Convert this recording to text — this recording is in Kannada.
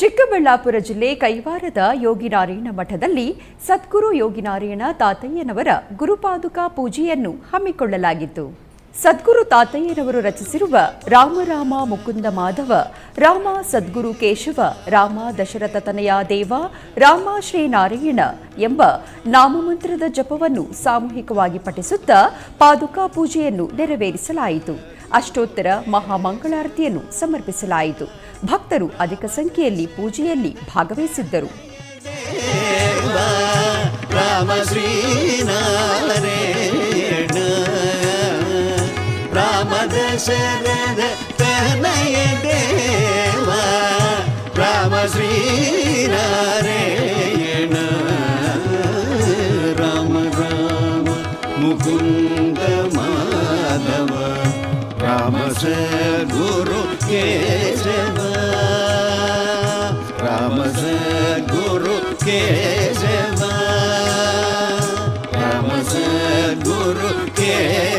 ಚಿಕ್ಕಬಳ್ಳಾಪುರ ಜಿಲ್ಲೆ ಕೈವಾರದ ಯೋಗಿನಾರಾಯಣ ಮಠದಲ್ಲಿ ಸದ್ಗುರು ಯೋಗಿನಾರಾಯಣ ತಾತಯ್ಯನವರ ಗುರುಪಾದುಕಾ ಪೂಜೆಯನ್ನು ಹಮ್ಮಿಕೊಳ್ಳಲಾಗಿತ್ತು. ಸದ್ಗುರು ತಾತಯ್ಯನವರು ರಚಿಸಿರುವ ರಾಮರಾಮ ಮುಕುಂದ ಮಾಧವ, ರಾಮ ಸದ್ಗುರು ಕೇಶವ, ರಾಮ ದಶರಥ ತನಯ ದೇವ, ರಾಮ ಶ್ರೀನಾರಾಯಣ ಎಂಬ ನಾಮಮಂತ್ರದ ಜಪವನ್ನು ಸಾಮೂಹಿಕವಾಗಿ ಪಠಿಸುತ್ತಾ ಪಾದುಕಾ ಪೂಜೆಯನ್ನು ನೆರವೇರಿಸಲಾಯಿತು. ಅಷ್ಟೋತ್ತರ ಮಹಾಮಂಗಳಾರತಿಯನ್ನು ಸಮರ್ಪಿಸಲಾಯಿತು. ಭಕ್ತರು ಅಧಿಕ ಸಂಖ್ಯೆಯಲ್ಲಿ ಪೂಜೆಯಲ್ಲಿ ಭಾಗವಹಿಸಿದ್ದರು. ದೇವ ರಾಮ ಸದ್ಗುರು ಕೇಶವ ರಾಮ ಸದ್ಗುರು ಕೇಶವ ರಾಮ ಸದ್ಗುರು ಕೇಶವ